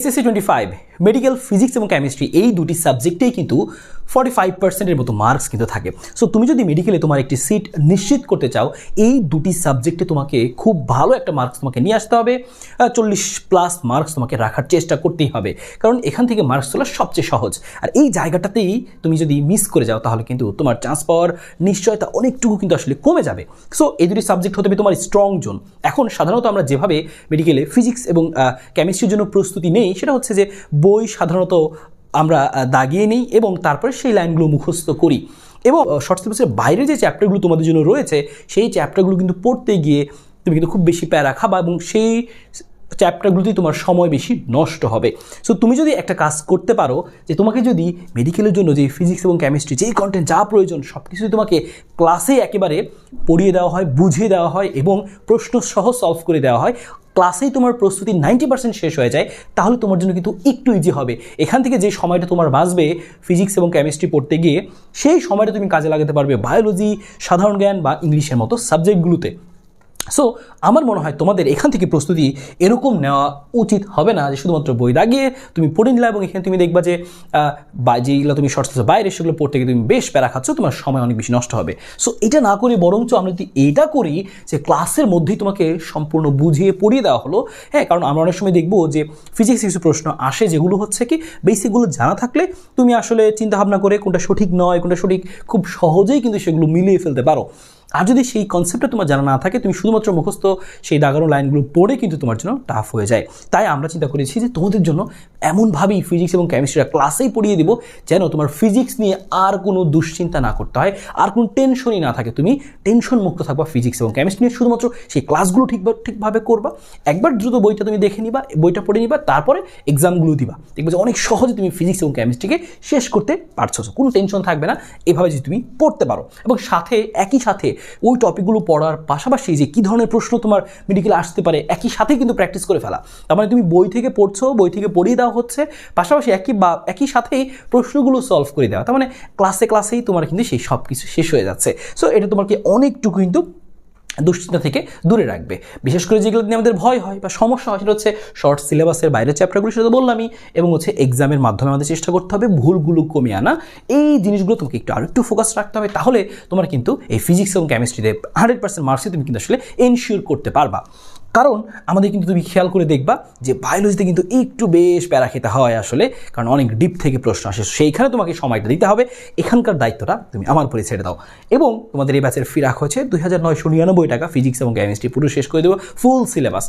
SSC twenty five medical physics এবং chemistry এই দুটি সাবজেক্টেই কিন্তু ফর্টি ফাইভ পার্সেন্টের মতো মার্কস কিন্তু থাকে। সো তুমি যদি মেডিকেলে তোমার একটি সিট নিশ্চিত করতে চাও, এই দুটি সাবজেক্টে তোমাকে খুব ভালো একটা মার্কস তোমাকে নিয়ে আসতে হবে। চল্লিশ প্লাস মার্কস তোমাকে রাখার চেষ্টা করতেই হবে। কারণ এখান থেকে মার্কস তোলা সবচেয়ে সহজ। আর এই জায়গাটাতেই তুমি যদি মিস করে যাও, তাহলে কিন্তু তোমার চান্স পাওয়ার নিশ্চয়তা অনেকটুকু কিন্তু আসলে কমে যাবে। সো এই দুটি সাবজেক্ট হতে হবে তোমার স্ট্রং জোন এখন সাধারণত আমরা যেভাবে মেডিকেলে ফিজিক্স এবং কেমিস্ট্রির জন্য প্রস্তুতি নেই, সেটা হচ্ছে যে বই সাধারণত আমরা দাগিয়ে নিই এবং তারপরে সেই লাইনগুলো মুখস্থ করি। এবং শর্ট সিলেবাসের বাইরে যে চ্যাপ্টারগুলো তোমাদের জন্য রয়েছে, সেই চ্যাপ্টারগুলো কিন্তু পড়তে গিয়ে তুমি কিন্তু খুব বেশি প্যারা খাবা এবং সেই চ্যাপ্টারগুলোতেই তোমার সময় বেশি নষ্ট হবে। সো তুমি যদি একটা কাজ করতে পারো যে তোমাকে যদি মেডিকেলের জন্য যে ফিজিক্স এবং কেমিস্ট্রি যেই কন্টেন্ট যা প্রয়োজন সব কিছুই তোমাকে ক্লাসে একেবারে পড়িয়ে দেওয়া হয়, বুঝিয়ে দেওয়া হয় এবং প্রশ্ন সহ সলভ করে দেওয়া হয় ক্লাসেই তোমার প্রস্তুতি নাইনটি পার্সেন্ট শেষ হয়ে যায়, তাহলে তোমার জন্য কিন্তু একটু ইজি হবে। এখান থেকে যে সময়টা তোমার বাঁচবে ফিজিক্স এবং কেমিস্ট্রি পড়তে গিয়ে, সেই সময়টা তুমি কাজে লাগাতে পারবে বায়োলজি সাধারণ জ্ঞান বা ইংলিশের মতো সাবজেক্টগুলোতে সো আমার মনে হয় তোমাদের এখান থেকে প্রস্তুতি এরকম নেওয়া উচিত হবে না যে শুধুমাত্র বই দাগিয়ে তুমি পড়ে নিলা এবং এখানে তুমি দেখবা যে যেগুলো তুমি শর্ট শর্টস বাইরে সেগুলো পড়তে গিয়ে তুমি বেশ প্যারা খাচ্ছ, তোমার সময় অনেক বেশি নষ্ট হবে। সো এটা না করে বরঞ্চ আমরা যদি এইটা করি যে ক্লাসের মধ্যেই তোমাকে সম্পূর্ণ বুঝিয়ে পড়িয়ে দেওয়া হলো হ্যাঁ কারণ আমরা অনেক সময় দেখব যে ফিজিক্স কিছু প্রশ্ন আসে যেগুলো হচ্ছে কি বেসিকগুলো জানা থাকলে তুমি আসলে চিন্তা ভাবনা করে কোনটা সঠিক নয়, কোনটা সঠিক খুব সহজেই কিন্তু সেগুলো মিলিয়ে ফেলতে পারো। আর যদি সেই কনসেপ্টটা তোমার জানা না থাকে, তুমি শুধুমাত্র মুখস্থ সেই দাগানো লাইনগুলো পড়ে কিন্তু তোমার জন্য টাফ হয়ে যায়। তাই আমরা চিন্তা করেছি যে তোমাদের জন্য এমনভাবেই ফিজিক্স এবং কেমিস্ট্রিটা ক্লাসেই পড়িয়ে দিব যেন তোমার ফিজিক্স নিয়ে আর কোনো দুশ্চিন্তা না করতে হয়, আর কোনো টেনশনই না থাকে। তুমি টেনশন মুক্ত থাকবা ফিজিক্স এবং কেমিস্ট্রি নিয়ে শুধুমাত্র সেই ক্লাসগুলো ঠিক ঠিকভাবে করবা। একবার দ্রুত বইটা তুমি দেখে নিবা, বইটা পড়ে নিবা, তারপরে এক্সামগুলো দিবা। দেখবে যে অনেক সহজে তুমি ফিজিক্স এবং কেমিস্ট্রিকে শেষ করতে পারছ। কোনো টেনশন থাকবে না। এভাবে যদি তুমি পড়তে পারো। এবং সাথে, একই সাথে ওই টপিকগুলো পড়ার পাশাপাশি যে কী ধরনের প্রশ্ন তোমার মেডিকেলে আসতে পারে, একই সাথে কিন্তু প্র্যাকটিস করে ফেলা। তার মানে তুমি বই থেকে পড়ছো, বই থেকে পড়িয়ে দেওয়া হচ্ছে, পাশাপাশি একই বা একই সাথেই প্রশ্নগুলো সলভ করে দেওয়া। তার মানে ক্লাসে ক্লাসেই তোমার কিন্তু সেই সব কিছু শেষ হয়ে যাচ্ছে। সো এটা তোমাকে অনেকটুকু কিন্তু দুশ্চিন্তা থেকে দূরে রাখবে। বিশেষ করে যেগুলো নিয়ে আমাদের ভয় হয় বা সমস্যা হয়, সেটা হচ্ছে শর্ট সিলেবাসের বাইরের চ্যাপ্টারগুলো সেটা বললামই, এবং হচ্ছে এক্সামের মাধ্যমে আমাদের চেষ্টা করতে হবে ভুলগুলো কমিয়ে আনা। এই জিনিসগুলো তোমাকে একটু আরও একটু ফোকাস রাখতে হবে, তাহলে তোমার কিন্তু এই ফিজিক্স এবং কেমিস্ট্রিতে হান্ড্রেড পার্সেন্ট মার্কসে তুমি কিন্তু আসলে এনশিওর করতে পারবা। কারণ আমাদের কিন্তু তুমি খেয়াল করে দেখবা যে বায়োলজিতে কিন্তু একটু বেশ প্যারা খেতে হয় আসলে, কারণ অনেক ডিপ থেকে প্রশ্ন আসে, সেইখানে তোমাকে সময়টা দিতে হবে। এখানকার দায়িত্বটা তুমি আমার উপরে ছেড়ে দাও। এবং তোমাদের এই ব্যাচের ফিরাক রাখা হয়েছে দুই হাজার নয়শো নিরানব্বই টাকা ফিজিক্স এবং কেমিস্ট্রি পুরো শেষ করে দেবো ফুল সিলেবাস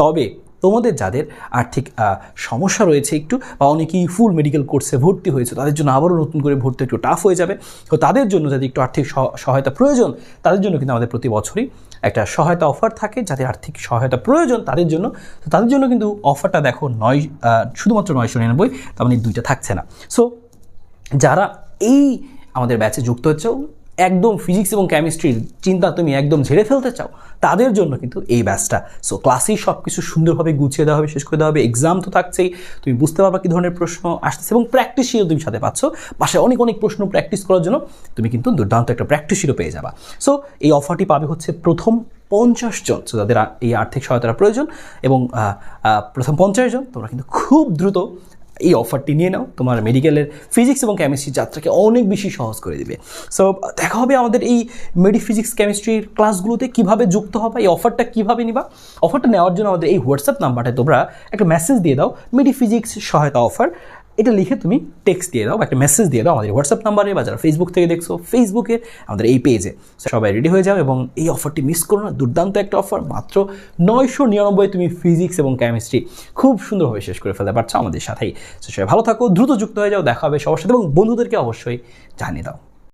তবে তোমাদের যাদের আর্থিক সমস্যা রয়েছে একটু, বা অনেকেই ফুল মেডিকেল কোর্সে ভর্তি হয়েছে, তাদের জন্য আবারও নতুন করে ভর্তি একটু টাফ হয়ে যাবে। তো তাদের জন্য যাদের একটু আর্থিক সহ- সহায়তা প্রয়োজন, তাদের জন্য কিন্তু আমাদের প্রতি বছরই একটা সহায়তা অফার থাকে। যাদের আর্থিক সহায়তা প্রয়োজন তাদের জন্য, তো তাদের জন্য কিন্তু অফারটা দেখো নয় শুধুমাত্র নয়শো নিরানব্বই, তার মানে দুইটা থাকছে না। সো যারা এই আমাদের ব্যাচে যুক্ত হচ্ছে একদম ফিজিক্স এবং কেমিস্ট্রির চিন্তা তুমি একদম ঝেড়ে ফেলতে চাও, তাদের জন্য কিন্তু এই ব্যাচটা সো ক্লাসেই সব কিছু সুন্দরভাবে গুছিয়ে দেওয়া হবে, শেষ করে দেওয়া হবে এক্সাম তো থাকছেই, তুমি বুঝতে পারবা কী ধরনের প্রশ্ন আসতেছে এবং প্র্যাকটিসিও তুমি সাথে পাচ্ছ। পাশে অনেক অনেক প্রশ্ন প্র্যাকটিস করার জন্য তুমি কিন্তু দুর্দান্ত একটা প্র্যাকটিসিরও পেয়ে যাবা। সো এই অফারটি পাবে হচ্ছে প্রথম পঞ্চাশ জন সো যাদের আ- এই আর্থিক সহায়তার প্রয়োজন এবং প্রথম পঞ্চাশ জন, তোমরা কিন্তু খুব দ্রুত এই অফারটি নিয়ে নাও। তোমার মেডিকেলের ফিজিক্স এবং কেমিস্ট্রির যাত্রাকে অনেক বেশি সহজ করে দেবে। সো দেখা হবে আমাদের এই মেডি ফিজিক্স কেমিস্ট্রির ক্লাসগুলোতে কীভাবে যুক্ত হবে, এই অফারটা কীভাবে নিবা। অফারটা নেওয়ার জন্য আমাদের এই হোয়াটসঅ্যাপ নাম্বারটায় তোমরা একটা মেসেজ দিয়ে দাও মেডি ফিজিক্স সহায়তা অফার এটা লিখে তুমি টেক্সট দিয়ে দাও বা একটা মেসেজ দিয়ে দাও আমাদের হোয়াটসঅ্যাপ নাম্বারে বা যারা ফেসবুক থেকে দেখছ ফেসবুকে আমাদের এই পেজে সবাই রেডি হয়ে যাও এবং এই অফারটি মিস করো না, দুর্দান্ত একটা অফার মাত্র নয়শো নিরানব্বই তুমি ফিজিক্স এবং কেমিস্ট্রি খুব সুন্দরভাবে শেষ করে ফেলতে পারছ আমাদের সাথেই। সবাই ভালো থাকো, দ্রুত যুক্ত হয়ে যাও, দেখা হবে সবার সাথে এবং বন্ধুদেরকে অবশ্যই জানিয়ে দাও।